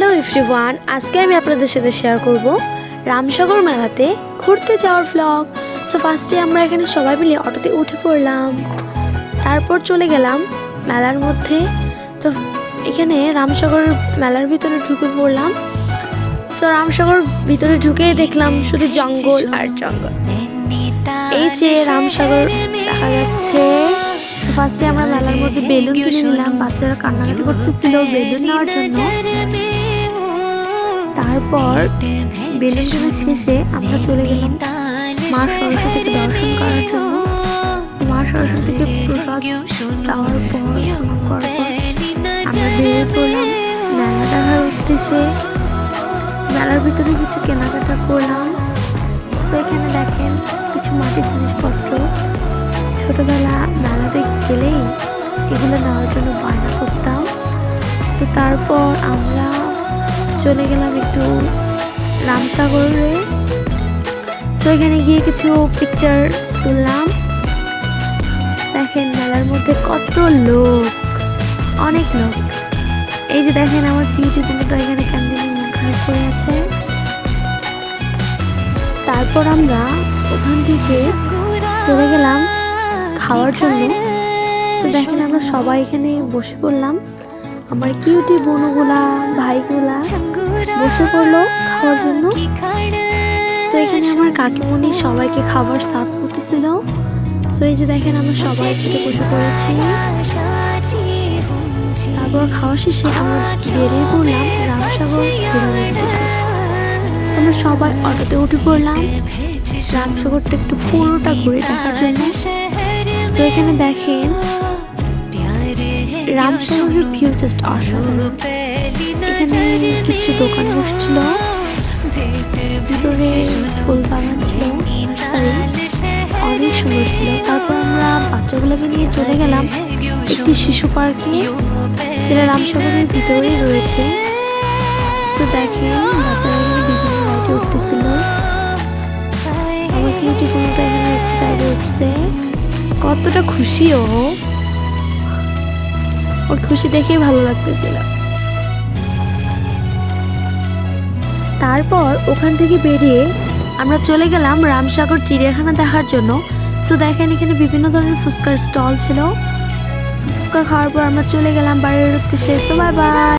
Hello everyone, আজকে আমি আপনাদের সাথে শেয়ার করব রামসাগর মেলাতে ঘুরতে যাওয়ার ভ্লগ সো ফার্স্টে আমরা এখানে সবাই মিলে অটোতে উঠে পড়লাম। তারপর চলে গেলাম মেলার মধ্যে। তো, এখানে রামসাগর মেলার ভিতরে ঢুকে পড়লাম। সো রামসাগর ভিতরে ঢুকেই দেখলাম শুধু জঙ্গল আর জঙ্গল। এই যে রামসাগর দেখা যাচ্ছে। ফার্স্টে আমরা মেলার মধ্যে বেলুন কিনে নিলাম। বাচ্চারা কান্নাকাটি করতেছিল বেলুন নেওয়ার জন্য। তারপর বেলুন কেনার শেষে আমরা চলে গেলাম মা সরস্বতীকে দর্শন করার জন্য। মা সরস্বতীকে প্রসাদ দেওয়ার পর প্রণাম করার পর আমরা বেরিয়ে পড়লাম। মেলা দেখার উদ্দেশ্যে মেলার ভিতরে কিছু কেনাকাটা করলাম। তো এখানে দেখেন কিছু মাটির জিনিসপত্র। ছোটোবেলা মেলাতে গেলেই এগুলো নেওয়ার জন্য বায়না করতাম। তো তারপর আমরা চলে গেলাম একটু রামসাগরে তো এখানে গিয়ে কিছু পিকচার তুললাম। দেখেন মেলার মধ্যে কত লোক, অনেক লোক। এই যে দেখেন আমার কিউটি কুকুরটা এখানে মুখ খারাপ করে আছে। তারপর আমরা ওখান থেকে চলে গেলাম খাওয়ার জন্য। তো দেখেন আমরা সবাই এখানে বসে পড়লাম। আমার কিউটি বোনগুলা, ভাইগুলা বসে পড়ল খাওয়ার জন্য। তো এখানে আমার কাকিমণি সবাইকে খাবার সার্ভ করতেছিল। তো এই যে দেখেন আমরা সবাই খেতে বসে পড়েছি। তারপর খাওয়া শেষে আমরা বেরিয়ে পড়লাম, রামসাগর উদ্দেশ্যে আমরা সবাই অটোতে উঠে পড়লাম। রামসাগরটা একটু পুরোটা ঘুরে দেখার জন্য। তো এখানে দেখেন রামসাগরের ভিউ জাস্ট অসাধারণ এখানে কিছু দোকান বসছিল। ভিতরে ফুল বাগান ছিল, নার্সারি, অনেক সুন্দর ছিল। তারপর আমরা বাচ্চাগুলোকে নিয়ে চলে গেলাম একটি শিশু পার্কে, যেটা রামসাগরের ভিতরেই রয়েছে। তো দেখেন, বাচ্চারা বিভিন্ন রাইডে উঠতেছিল। আমার কিউটি কোনোটা এখানে একটি রাইডে উঠছে। কতটা খুশি ও। ওর খুশি দেখেই ভালো লাগতেছিল। তারপর ওখান থেকে বেরিয়ে আমরা চলে গেলাম রামসাগর চিড়িয়াখানা দেখার জন্য। সো দেখেন এখানে বিভিন্ন ধরনের ফুচকার স্টল ছিল। ফুচকা খাওয়ার পর আমরা চলে গেলাম বাড়ির উদ্দেশ্যে। So bye bye